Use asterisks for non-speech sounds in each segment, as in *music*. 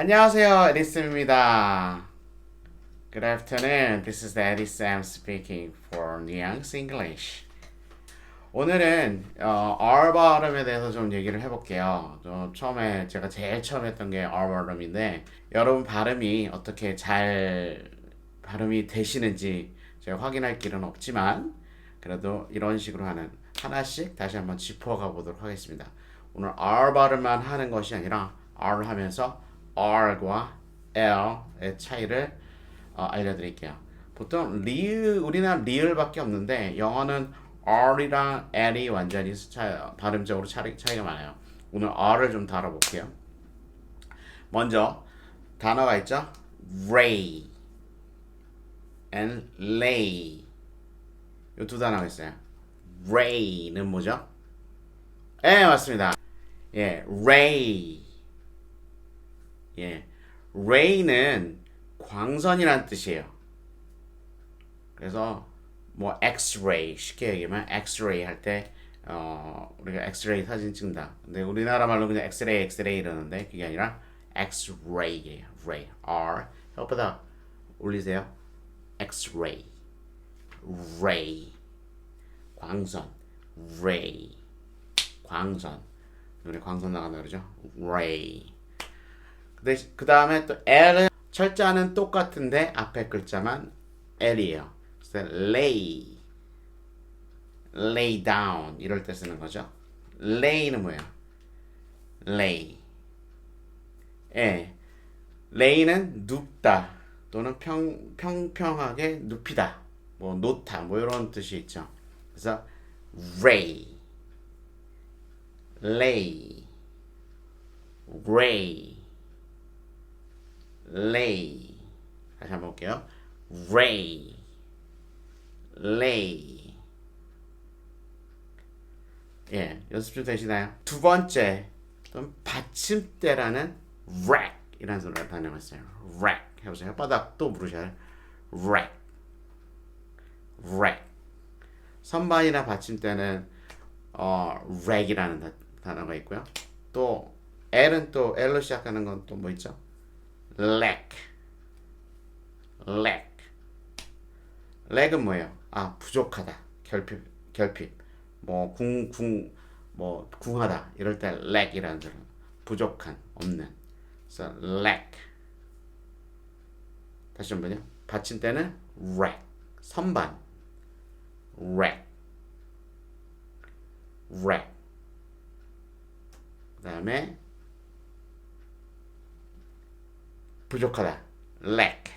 안녕하세요, 에디쌤입니다. Good afternoon. This is Eddie Sam speaking for Nuance English. 오늘은 어, R 발음에 대해서 좀 얘기를 해볼게요. 좀 처음에 제가 제일 처음 했던 게 R 발음인데 여러분 발음이 어떻게 잘 발음이 되시는지 제가 확인할 길은 없지만 그래도 이런 식으로 하는 하나씩 다시 한번 짚어가 보도록 하겠습니다. 오늘 R 발음만 하는 것이 아니라 R 하면서 R과 L의 차이를 어, 알려드릴게요. 보통 리을 우리나라 리을밖에 없는데 영어는 R이랑 L이 완전히 차, 발음적으로 차이, 차이가 많아요. 오늘 R을 좀 다뤄볼게요. 먼저 단어가 있죠. Ray and lay 이 두 단어가 있어요. Ray는 뭐죠? 예, 맞습니다. 예, Ray. 예, Ray는 광선이란 뜻이에요. 그래서 뭐 X-ray 쉽게 얘기하면 X-ray 할때 어, 우리가 X-ray 사진 찍는다. 근데 우리나라 말로 그냥 X-ray, X-ray 이러는데 그게 아니라 X-ray예요. Ray, R. 혀보다 올리세요. X-ray, ray, 광선, ray, 광선. 우리 광선 나간다 그러죠? ray. 근데 그 다음에 또 L은 철자는 똑같은데 앞에 글자만 L이에요. 그래서 lay, lay down 이럴 때 쓰는 거죠. lay는 뭐예요? lay. 예, lay는 눕다 또는 평 평평하게 눕히다, 뭐 놓다, 뭐 이런 뜻이 있죠. 그래서 ray, lay, ray. Lay 다시 한번 볼게요. ray, lay. 예, 연습 좀 되시나요? 두 번째, 좀 받침대라는 rack이라는 소리가 단어가 있어요. rack 해보세요. 혓바닥 또 부르셔요. rack, rack. 선반이나 받침대는 어, rack이라는 다- 단어가 있고요. 또 L은 또 L로 시작하는 건 또 뭐 있죠? Lack, lack. lack은 뭐예요? 아 부족하다, 결핍, 결핍. 뭐 궁, 궁, 뭐 궁하다 이럴 때 lack이라는 소리. 부족한, 없는. 그래서 lack. 다시 한 번요. 받침대는 rack, 선반, rack, rack. 그 다음에 부족하다. lack.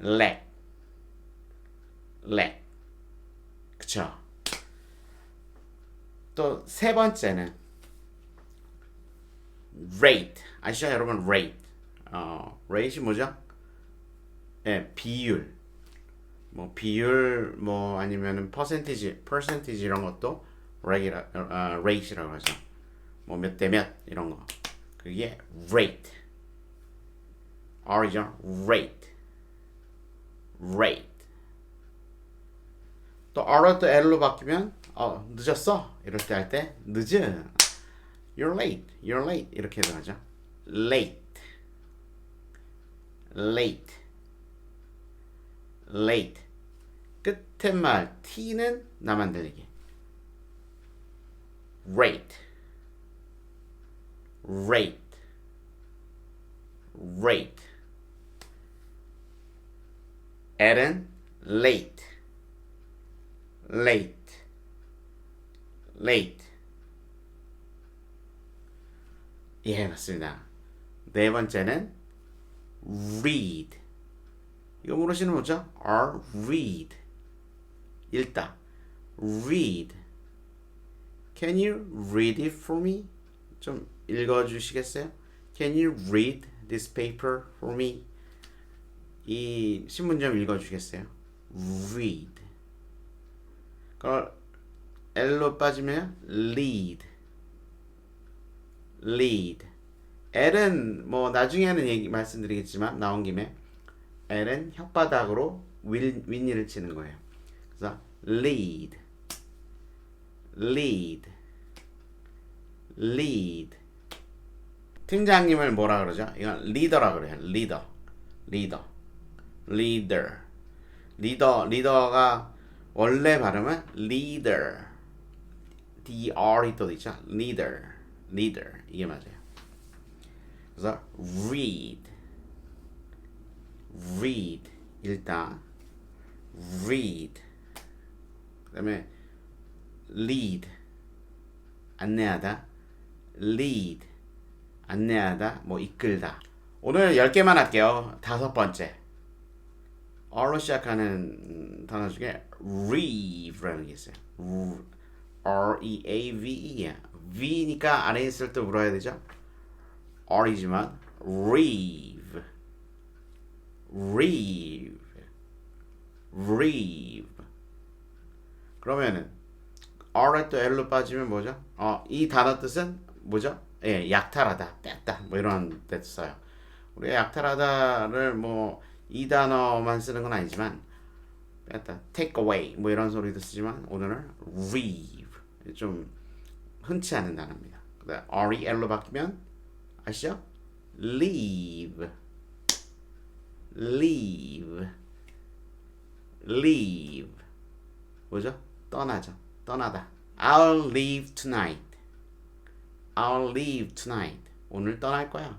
lack. lack. 그쵸? 또 세 번째는 rate. 아시죠, 여러분? rate. 어, rate이 뭐죠? 예, 비율. 뭐 비율 뭐 아니면은 퍼센티지, 퍼센티지 이런 것도 rate이라, 어, rate이라고 하죠. 뭐몇 대 몇 이런 거. 그게 rate. R이죠. rate. rate. 또 R로 또 L로 바뀌면 어, 늦었어. 이럴 때 할 때 늦은. You're late. You're late. 이렇게 들어가죠. late. late. late. 끝에 말 T는 나만 들리게. rate. rate. rate. L은 late. late. late. 예, 맞습니다. 네 번째는 read. 이거 모르시는 뭐죠? R read. 읽다. read. Can you read it for me? 좀 읽어 주시겠어요? Can you read this paper for me? 이 신문 좀 읽어 주겠어요? read. 그걸 L로 빠지면 lead. lead. L은 뭐 나중에는 얘기 말씀드리겠지만 나온 김에 L은 혓바닥으로 윗, 윗니를 치는 거예요. 그래서 lead, lead, lead. 팀장님을 뭐라 그러죠? 이건 리더라 그래요. 리더. 리더. 리더. 리더 리더가 원래 발음은 leader. dr이 또 있죠. leader. leader. 이게 맞아요. 그래서 read. read. 일단 read. 그 다음에 lead. 안내하다. lead. 안내하다, 뭐 이끌다. 오늘 10개만 할게요. 다섯 번째. R로 시작하는 단어 중에 reave라는 게 있어요. R-E-A-V-E야. V니까 안에 있을 때 물어야 되죠? R이지만 reave, reave, reave. 그러면은 R에 또 L로 빠지면 뭐죠? 어, 이 단어 뜻은 뭐죠? 예, 약탈하다, 뺐다, 뭐 이런 데 써요. 우리가 약탈하다를 뭐 이 단어만 쓰는 건 아니지만 뺐다, take away 뭐 이런 소리도 쓰지만 오늘은 reave 좀 흔치 않은 단어입니다. 그다음 r이 l로 바뀌면 아시죠? leave, leave, leave 뭐죠? 떠나죠. 떠나다. I'll leave tonight. I'll leave tonight. 오늘 떠날 거야.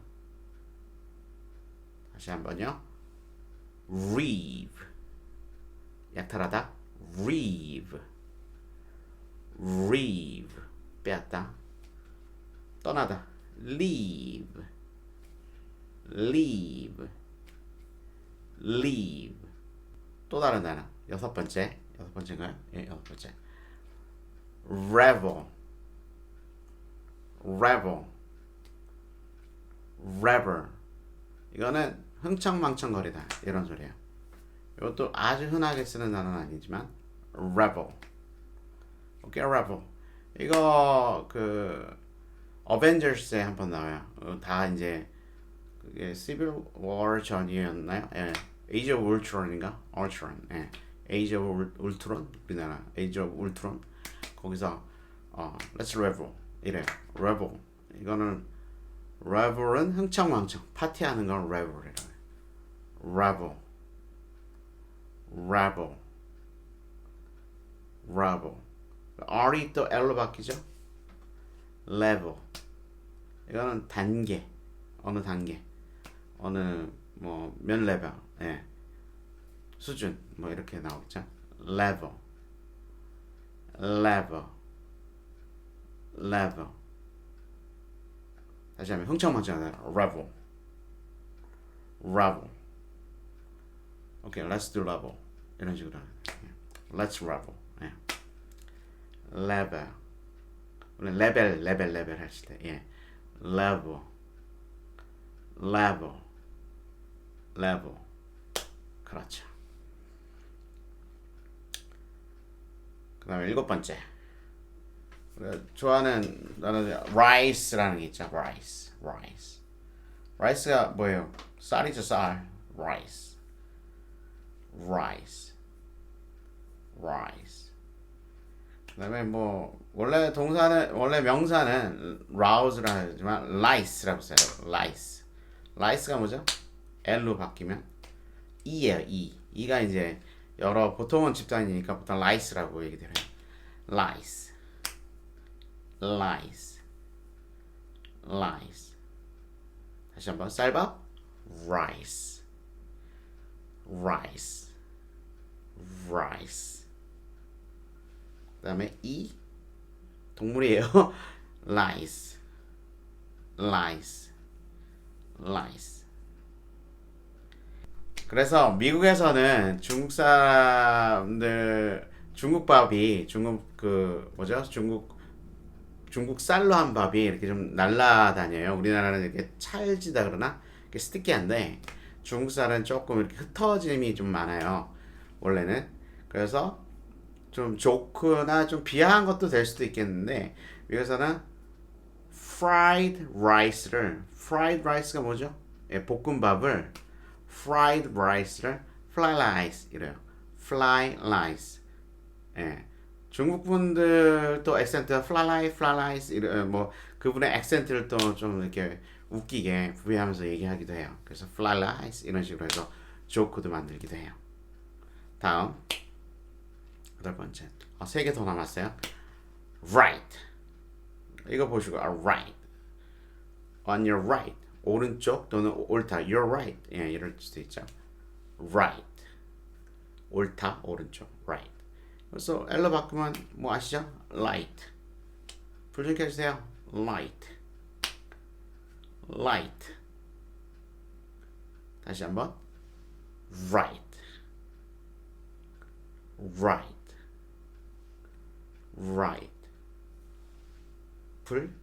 다시 한번요. Reave. 약탈하다. reave. reave. 빼앗다. 떠나다. leave. leave. leave. 또 다른 단어. 여섯 번째. 여섯 번째인가요? 예, 여섯 번째. revel. revel, revel. 이거는 흥청망청거리다 이런 소리예요. 이것도 아주 흔하게 쓰는 단어는 아니지만 revel. 오케이, revel. 이거 그 어벤져스에 한 번 나와요. 어, 다 이제 그게 시빌 워 전이었나요? 예. 에이지 오브 울트론인가? 울트론. 예. 에이지 오브 울트론 우리나라 에이지 오브 울트론 거기서 어, let's revel 이래 revel 이거는 revel은 흥청망청 파티하는 건 revel이라고 revel revel revel R이 또 L로 바뀌죠 level 이거는 단계 어느 단계 어느 뭐 몇 레벨 예. 수준 뭐 이렇게 나오겠죠 level level level 다시 하면 흥청망청하다 revel revel 오케이 let's do level 이런 식으로 하는 거예요. let's revel 예. level 원래 레벨 레벨 레벨 하실 때 예. level level level 그렇죠 그 다음에 일곱 번째 좋아하는 나는 rice라는 게 있죠 rice rice rice가 뭐예요 쌀이죠 쌀 rice rice. Rice. 그다음에 뭐 원래 동사는 원래 명사는 rouse라 하지만 rice라고 써요. rice rice가 뭐죠? L로 바뀌면 E예요 E. E가 이제 여러 보통은 집단이니까 보통 rice라고 얘기 드려요. rice rice rice 다시 한번 쌀밥? rice rice. Rice. 그 다음에 이 동물이에요. *laughs* Lice. Lice. Lice. 그래서 미국에서는 중국 사람들 중국 밥이 중국 그 뭐죠? 중국 중국 쌀로 한 밥이 이렇게 좀 날라다녀요. 우리나라는 이렇게 찰지다 그러나? 이렇게 스티키한데 중국 쌀은 조금 이렇게 흩어짐이 좀 많아요. 원래는 그래서 좀 좋거나 좀 비하한 것도 될 수도 있겠는데 미국에서는 fried rice를 fried rice가 뭐죠? 예, 볶음밥을 fried rice를 fly rice 이래요. fly rice. 예. 중국 분들도 액센트 fly fly rice 이런 뭐 그분의 액센트를 또 좀 이렇게 웃기게 부비하면서 얘기하기도 해요. 그래서 fly lies 이런 식으로 해서 조크도 만들기도 해요. 다음 여덟 번째 어, 세개 더 남았어요. right 이거 보시고 아, right on your right 오른쪽 또는 옳다 you're right 예 이럴 수도 있죠. right 옳다 오른쪽 right 그래서 엘러 바꾸면 뭐 아시죠? light 불좀 켜주세요. light light 다시 한번 right right right 불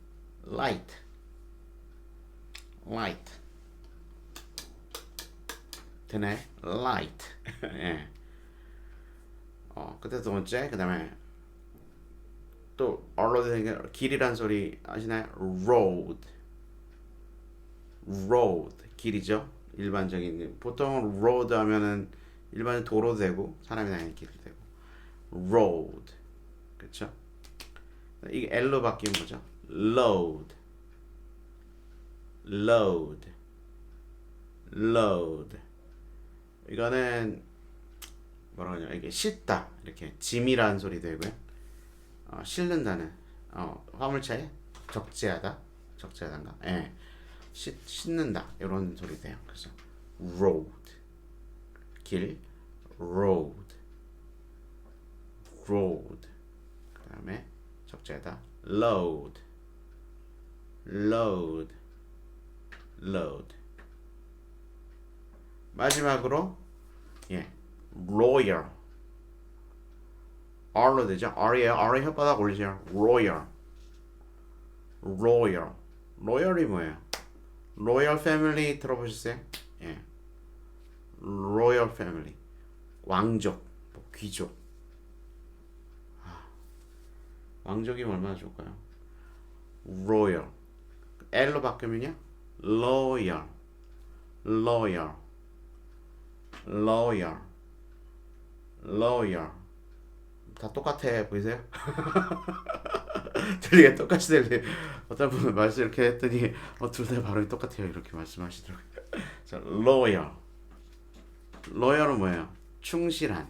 light light 되네 light 예. 어 그때 두 번째 그 다음에 또 얼로 되는 게 길이란 소리 아시나요? road road 길이죠. 일반적인 보통 road 하면은 일반 도로 되고 사람이 다니는 길이 되고. road. 그렇죠 이게 L로 바뀌면 뭐죠? load. load. load. 이거는 뭐라 그러냐 이게 싣다. 이렇게 짐이라는 소리 되고요. 어, 싣는다는 어, 화물차에 적재하다? 적재하단가? 예 싣, 싣는다 이런 소리 돼요 그래서 road 길 road road 그 다음에 적재하다 load load load 마지막으로 예 lawyer R로 되죠 R이에요 R에 혓바닥 올리세요 lawyer lawyer loyal이 뭐예요 로열 패밀리 들어보셨어요? 예. 로열 패밀리. 왕족, 뭐 귀족. 아, 왕족이면 얼마나 좋을까요? 로열. L로 바꾸면요? loyal. loyal. loyal. loyal. 다 똑같아 보이세요? *laughs* *laughs* 들리게 똑같이 들리. 어떤 분은 말씀 이렇게 했더니 어, 둘다 발음이 똑같아요 이렇게 말씀하시더라고요. 자, loyal. loyal은 뭐예요? 충실한.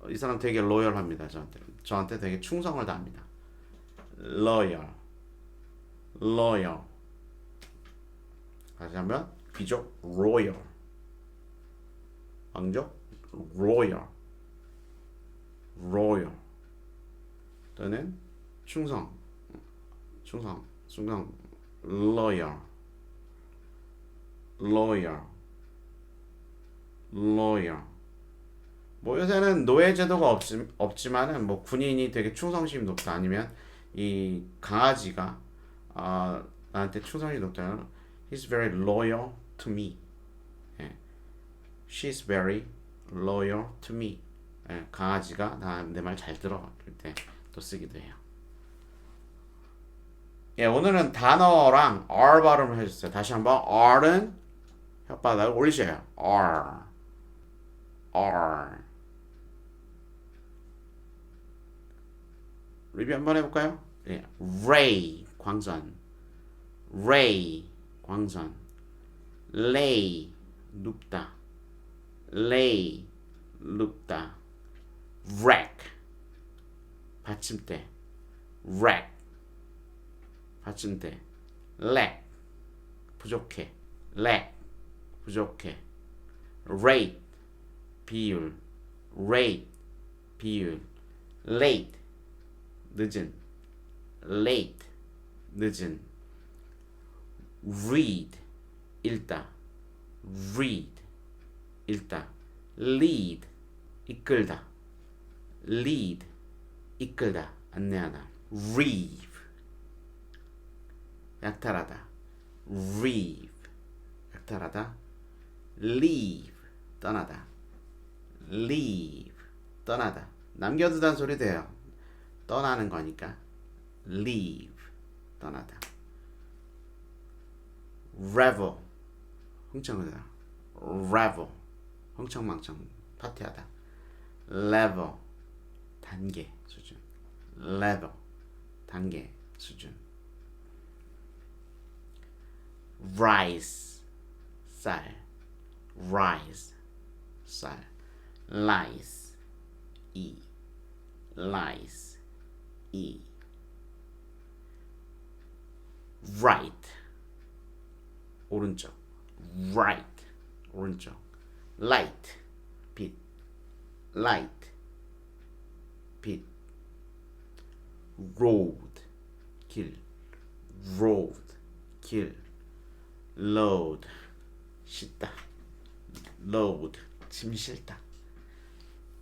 어, 이 사람 되게 로열합니다 저한테. 저한테 되게 충성을 다합니다. loyal. loyal. 다시 한번 귀족 royal. 왕족 royal. royal. 또는 충성, 충성, 충성, loyal, loyal, loyal. 뭐 요새는 노예 제도가 없지, 없지만은 뭐 군인이 되게 충성심이 높다 아니면 이 강아지가 아 나한테 충성이 높다면 he's very loyal to me. 예. she's very loyal to me. 예, 강아지가 나 내 말 잘 들어 그럴 때 또 쓰기도 해요. 예, 오늘은 단어랑 R 발음을 해줬어요. 다시 한번 R은 혓바닥을 올리셔요. R, R. 리뷰 한번 해볼까요? 예, Ray 광선, Ray 광선, Lay 눕다, Lay 눕다, Wreck 받침대 rack 받침대 lack 부족해 lack 부족해 rate 비율 rate 비율 late 늦은 late 늦은 read 읽다 read 읽다 lead 이끌다 lead 이끌다, 안내하다. reave 약탈하다. reave 약탈하다. leave 떠나다. leave 떠나다. 남겨두다는 소리 돼요. 떠나는 거니까 leave 떠나다. revel 흥청하다. revel 흥청망청 파티하다. level 단계 수준 level 단계 수준 rise 쌀 rise 쌀 lies 이 lies 이 right 오른쪽 right 오른쪽 light 빛 light 빛 road 길 road 길 load 씻다 load 짐 실다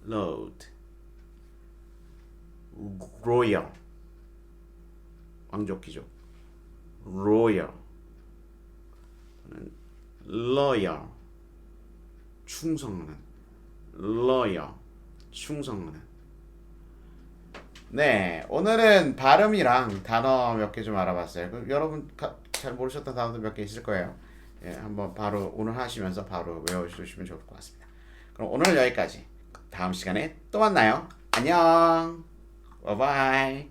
load royal 왕족 귀족 royal loyal 충성하는 loyal 충성하는 네 오늘은 발음이랑 단어 몇 개 좀 알아봤어요. 그 여러분 가- 잘 모르셨던 단어도 몇 개 있을 거예요. 예, 한번 바로 오늘 하시면서 바로 외워주시면 좋을 것 같습니다. 그럼 오늘 여기까지. 다음 시간에 또 만나요. 안녕. 바이바이